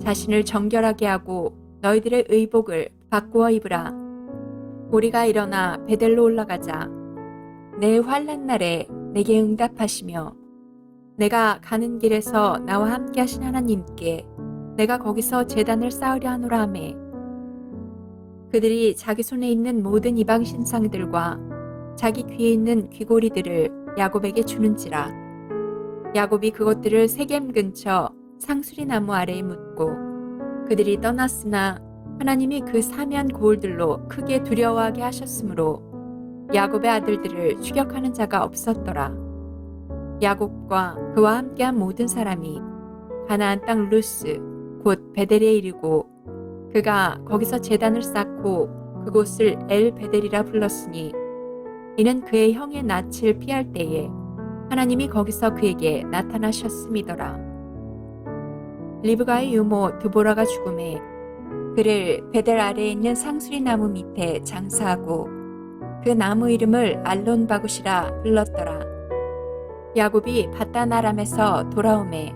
자신을 정결하게 하고 너희들의 의복을 바꾸어 입으라. 우리가 일어나 베델로 올라가자. 내 환란 날에 내게 응답하시며 내가 가는 길에서 나와 함께 하신 하나님께 내가 거기서 제단을 쌓으려 하노라 하매 그들이 자기 손에 있는 모든 이방 신상들과 자기 귀에 있는 귀고리들을 야곱에게 주는지라 야곱이 그것들을 세겜 근처 상수리 나무 아래에 묻고 그들이 떠났으나 하나님이 그 사면 고울들로 크게 두려워하게 하셨으므로 야곱의 아들들을 추격하는 자가 없었더라. 야곱과 그와 함께한 모든 사람이 가나안 땅 루스 곧 베델에 이르고 그가 거기서 제단을 쌓고 그곳을 엘 베델이라 불렀으니 이는 그의 형의 낯을 피할 때에 하나님이 거기서 그에게 나타나셨음이더라. 리브가의 유모 드보라가 죽음에 그를 베델 아래에 있는 상수리 나무 밑에 장사하고 그 나무 이름을 알론바굿이라 불렀더라. 야곱이 바다나람에서 돌아오매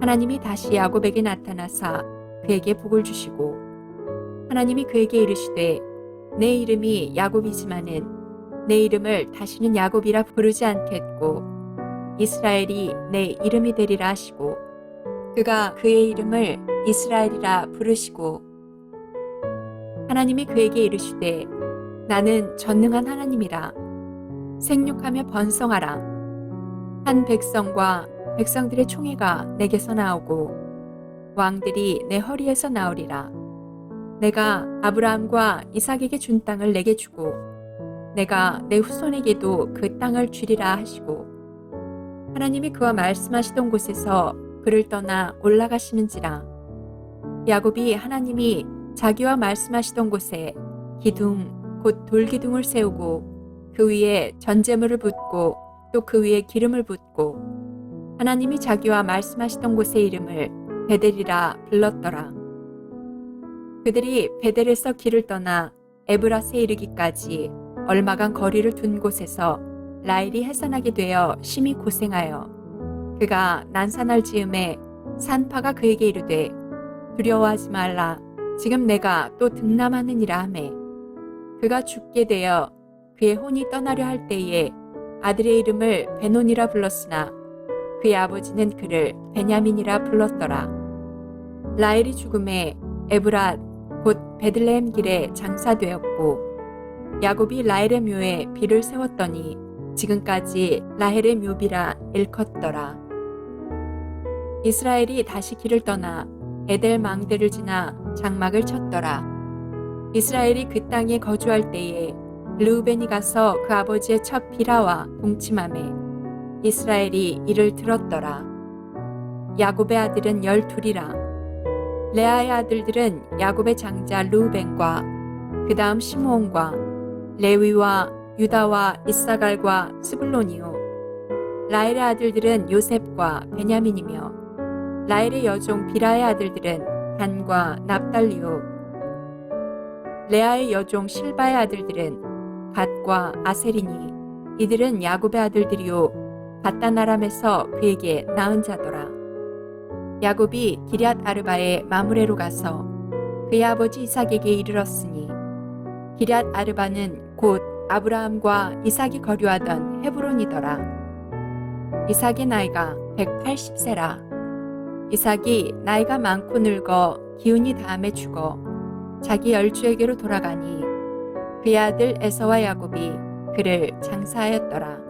하나님이 다시 야곱에게 나타나사 그에게 복을 주시고 하나님이 그에게 이르시되 내 이름이 야곱이지만은 내 이름을 다시는 야곱이라 부르지 않겠고 이스라엘이 내 이름이 되리라 하시고 그가 그의 이름을 이스라엘이라 부르시고 하나님이 그에게 이르시되 나는 전능한 하나님이라. 생육하며 번성하라. 한 백성과 백성들의 총회가 내게서 나오고 왕들이 내 허리에서 나오리라. 내가 아브라함과 이삭에게 준 땅을 내게 주고 내가 내 후손에게도 그 땅을 주리라 하시고 하나님이 그와 말씀하시던 곳에서 그를 떠나 올라가시는지라. 야곱이 하나님이 자기와 말씀하시던 곳에 기둥 곧 돌기둥을 세우고 그 위에 전제물을 붓고 또 그 위에 기름을 붓고 하나님이 자기와 말씀하시던 곳의 이름을 베델이라 불렀더라. 그들이 베델에서 길을 떠나 에브라스에 이르기까지 얼마간 거리를 둔 곳에서 라일이 해산하게 되어 심히 고생하여 그가 난산할 즈음에 산파가 그에게 이르되 두려워하지 말라. 지금 내가 또 등남하느니라 하매. 그가 죽게 되어 그의 혼이 떠나려 할 때에 아들의 이름을 베논이라 불렀으나 그의 아버지는 그를 베냐민이라 불렀더라. 라일이 죽음에 에브랏 곧 베들레헴 길에 장사되었고 야곱이 라헬의 묘에 비를 세웠더니 지금까지 라헬의 묘비라 일컫더라. 이스라엘이 다시 길을 떠나 에델 망대를 지나 장막을 쳤더라. 이스라엘이 그 땅에 거주할 때에 르우벤이 가서 그 아버지의 첫 비라와 동침함에 이스라엘이 이를 들었더라. 야곱의 아들은 열둘이라. 레아의 아들들은 야곱의 장자 르우벤과 그 다음 시므온과 레위와 유다와 이사갈과 스불론이요 라헬의 아들들은 요셉과 베냐민이며 라헬의 여종 비라의 아들들은 단과 납달리요 레아의 여종 실바의 아들들은 갓과 아셀이니 이들은 야곱의 아들들이요 바다나람에서 그에게 낳은 자더라 야곱이 기럇 아르바의 마무레로 가서 그의 아버지 이삭에게 이르렀으니 기럇 아르바는 곧 아브라함과 이삭이 거류하던 헤브론이더라. 이삭의 나이가 180세라. 이삭이 나이가 많고 늙어 기운이 다음에 죽어 자기 열주에게로 돌아가니 그의 아들 에서와 야곱이 그를 장사하였더라.